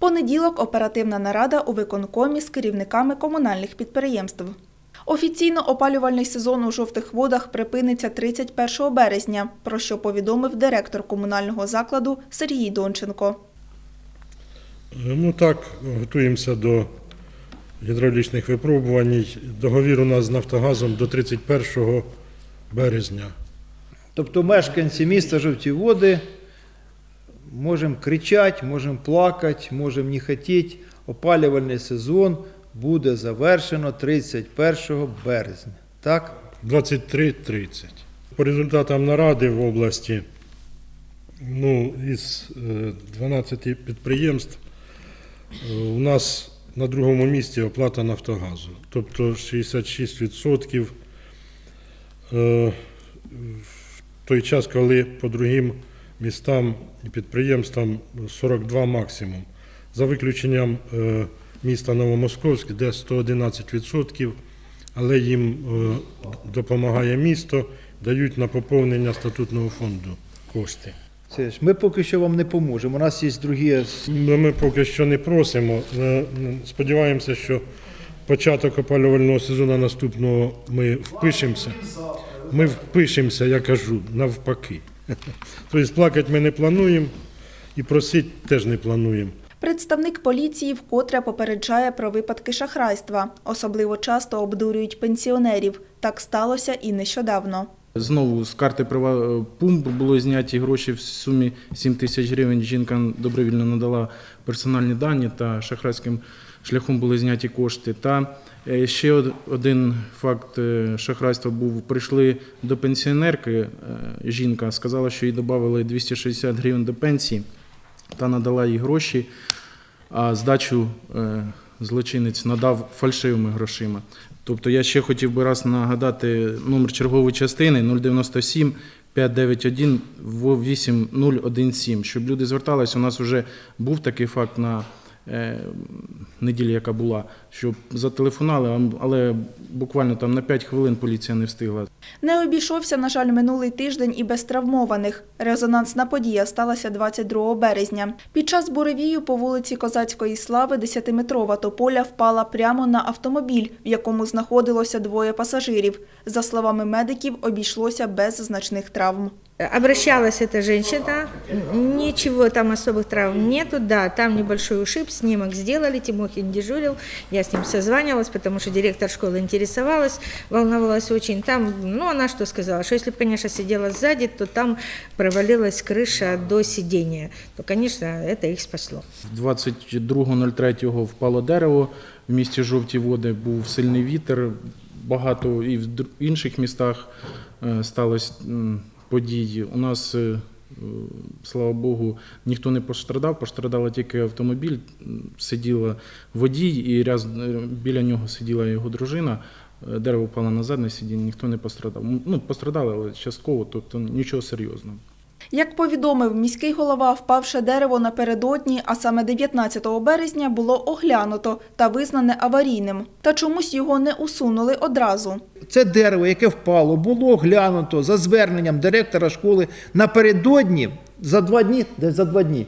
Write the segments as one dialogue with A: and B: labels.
A: Понеділок оперативна нарада у виконкомі з керівниками комунальних підприємств. Офіційно опалювальний сезон у жовтих водах припиниться 31 березня, про що повідомив директор комунального закладу Сергій Донченко.
B: Ну так, готуємося до гідравлічних випробувань. Договір у нас з Нафтогазом до 31 березня.
C: Тобто мешканці міста Жовті Води можемо кричати, можемо плакати, можемо не хотіти. Опалювальний сезон буде завершено 31 березня. Так?
B: 23.30. По результатам наради в області ну, із е, 12 підприємств е, у нас на другому місці оплата Нафтогазу. Тобто 66% е, в той час, коли по другим містам і підприємствам 42 максимум. За виключенням е, міста Новомосковськ, де 111%, але їм е, допомагає місто, дають на поповнення статутного фонду кошти.
C: Це ж ми поки що вам не поможемо. У нас є другі.
B: Ну, Ми поки що не просимо. Е, Сподіваємося, що початок опалювального сезону наступного ми впишемося. Ми впишемося, я кажу, навпаки. Тобто плакати ми не плануємо і просити теж не плануємо.
A: Представник поліції вкотре попереджає про випадки шахрайства. Особливо часто обдурюють пенсіонерів. Так сталося і нещодавно.
D: Знову з карти «Прива- пумп було зняті гроші в сумі 7 тисяч гривень. Жінка добровільно надала персональні дані та шахрайським шляхом були зняті кошти. Та ще один факт е, шахрайства був. Прийшли до пенсіонерки. е, Жінка сказала, що їй додали 260 гривень до пенсії та надала їй гроші, а здачу е, злочинець надав фальшивими грошима. Тобто я ще хотів би раз нагадати номер чергової частини 097 591 8017, щоб люди зверталися. У нас вже був такий факт на е, неділі, яка була, що зателефонували, але буквально там на 5 хвилин поліція не встигла.
A: Не обійшовся, на жаль, минулий тиждень і без травмованих. Резонансна подія сталася 22 березня. Під час буревію по вулиці Козацької слави 10-метрова тополя впала прямо на автомобіль, в якому знаходилося двоє пасажирів. За словами медиків, обійшлося без значних травм.
E: Обращалась эта женщина, ничего там особых травм нету, да, там небольшой ушиб, снимок сделали, Тимохин дежурил, я с ним созванивалась, потому что директор школы интересовалась, волновалась очень. Там, ну, она что сказала, что если бы, конечно, сидела сзади, то там провалилась крыша до сидения, то, конечно, это их спасло.
D: 22.03 впало дерево в місті Жовті Води, був сильний вітер, багато і в др- інших містах е, сталося м, подій. У нас, е, е, слава Богу, ніхто не пострадав, пострадала тільки автомобіль, сиділа водій і е, біля нього сиділа його дружина. Дерево впало на задне сидіння, ніхто не пострадав. Ну, пострадали, але частково, тобто нічого серйозного.
A: Як повідомив міський голова, впавше дерево напередодні, а саме 19 березня, було оглянуто та визнане аварійним. Та чомусь його не усунули одразу.
C: Це дерево, яке впало, було оглянуто за зверненням директора школи напередодні за два дні, за два дні.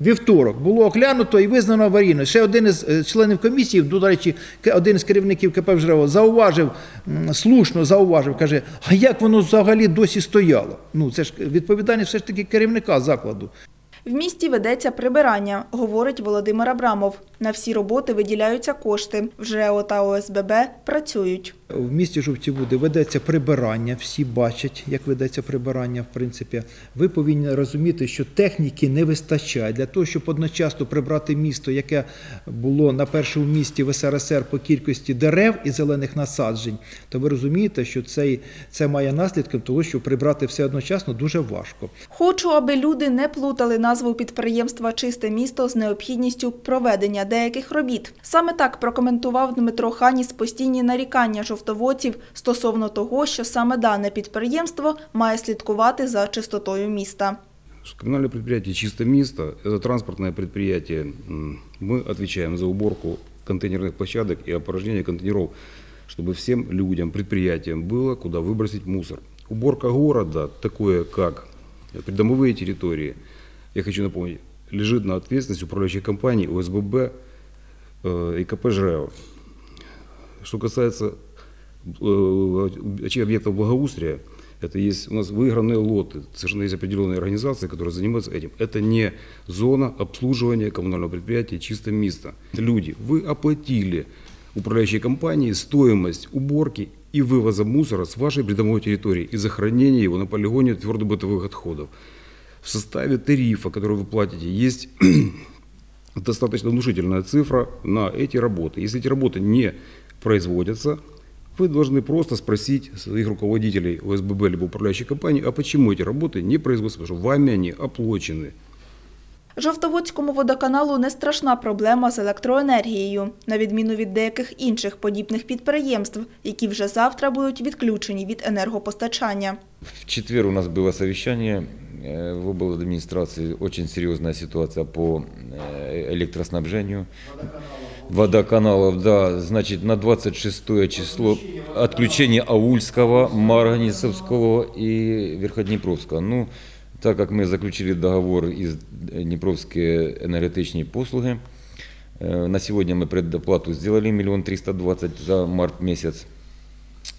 C: Вівторок було оглянуто і визнано аварійно. Ще один із е, членів комісії, до речі, один із керівників КП «Жрево» зауважив, слушно зауважив, каже, а як воно взагалі досі стояло? Ну, це ж відповідальність все ж таки керівника закладу.
A: В місті ведеться прибирання, говорить Володимир Абрамов. На всі роботи виділяються кошти. В ЖЕО та ОСББ працюють.
C: В місті Жовті Води ведеться прибирання, всі бачать, як ведеться прибирання, в принципі. Ви повинні розуміти, що техніки не вистачає для того, щоб одночасно прибрати місто, яке було на першому місці в СРСР по кількості дерев і зелених насаджень, то ви розумієте, що цей, це має наслідком того, що прибрати все одночасно дуже важко.
A: Хочу, аби люди не плутали назву підприємства Чисте місто з необхідністю проведення деяких робіт. Саме так прокоментував Дмитро Ханіс постійні нарікання жовтоводців стосовно того, що саме дане підприємство має слідкувати за чистотою міста.
F: Коммунальное предприятие «Чисто место» – это транспортное предприятие. М, Мы отвечаем за уборку контейнерных площадок и опорожнение контейнеров, чтобы всем людям, предприятиям было куда выбросить мусор. Уборка города, такое как придомовые территории, я хочу напомнить, лежит на ответственности управляющей компании ОСББ э, и КП «ЖРЭО». Что касается э, объектов благоустрия, это есть у нас выигранные лоты, совершенно есть определенные организации, которые занимаются этим. Это не зона обслуживания коммунального предприятия «Чисто место». Люди, вы оплатили управляющей компании стоимость уборки и вывоза мусора с вашей придомовой территории и захоронения его на полигоне твердобытовых отходов. В составе тарифа, который вы платите, есть достаточно внушительная цифра на эти работы. Если эти работы не производятся, вы должны просто спросить своих руководителей ОСББ либо управляющей компании, а почему эти работы не производятся, потому что вами они оплачены.
A: Жовтоводському водоканалу не страшна проблема з електроенергією, на відміну від деяких інших подібних підприємств, які вже завтра будуть відключені від енергопостачання.
G: В четверг у нас было совещание э, в области администрации. Очень серьезная ситуация по э, электроснабжению водоканалов. Да, значит, на 26 число отключение Аульского, Марганецовского и Верходнепровского. Ну, так как мы заключили договор из Днепровские энергетичные послуги, э, на сегодня мы предоплату сделали миллион триста двадцать за март месяц.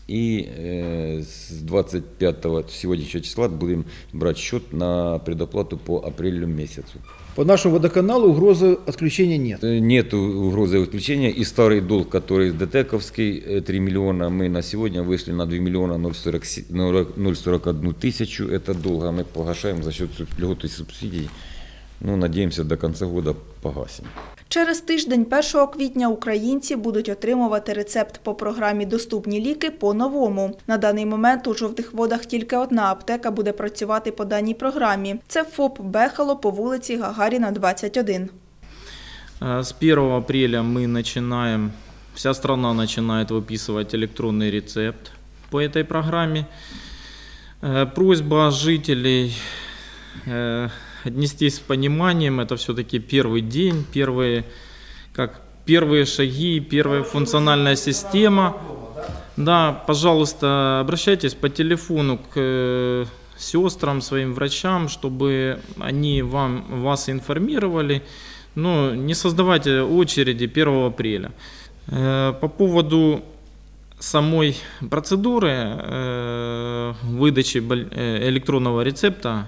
G: И э, с 25 сегодняшнего числа будем брать счет на предоплату по апрелю месяцу.
C: По нашему водоканалу угрозы отключения нет.
G: Э, Нет угрозы отключения. И старый долг, который ДТЭКовский, э, 3 миллиона, мы на сегодня вышли на 2 миллиона 040 041 тысячу. Это долго мы погашаем за счет суб- льгот и субсидий. Ну, надеемся, до конца года погасим.
A: Через тиждень, 1 квітня, українці будуть отримувати рецепт по програмі «Доступні ліки» по-новому. На даний момент у жовтих водах тільки одна аптека буде працювати по даній програмі. Це ФОП «Бехало» по вулиці Гагаріна, 21.
H: Э, С 1 апреля мы начинаем, вся страна начинает выписывать электронный рецепт по этой программе. Э, Просьба жителей э, отнестись с пониманием, это все-таки первый день, первые, как первые шаги, первая функциональная система. Да, пожалуйста, обращайтесь по телефону к э, сестрам, своим врачам, чтобы они вам, вас информировали. Но не создавайте очереди 1 апреля. Э, По поводу самой процедуры э, выдачи электронного рецепта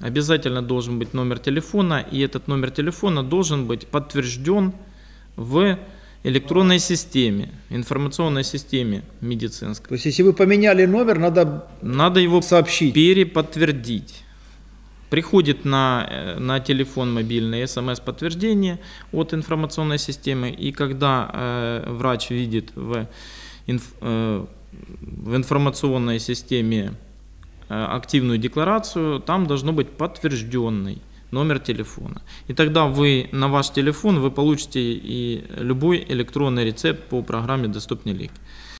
H: обязательно должен быть номер телефона, и этот номер телефона должен быть подтвержден в электронной системе, информационной системе медицинской.
C: То есть, если вы поменяли номер, надо
H: Надо его
C: сообщить.
H: переподтвердить. Приходит на, э, на телефон мобильный смс-подтверждение от информационной системы, и когда э, врач видит в, инф- э, в информационной системе активную декларацию, там должно быть подтвержденный номер телефона. И тогда вы на ваш телефон вы получите и любой электронный рецепт по программе «Доступный лик».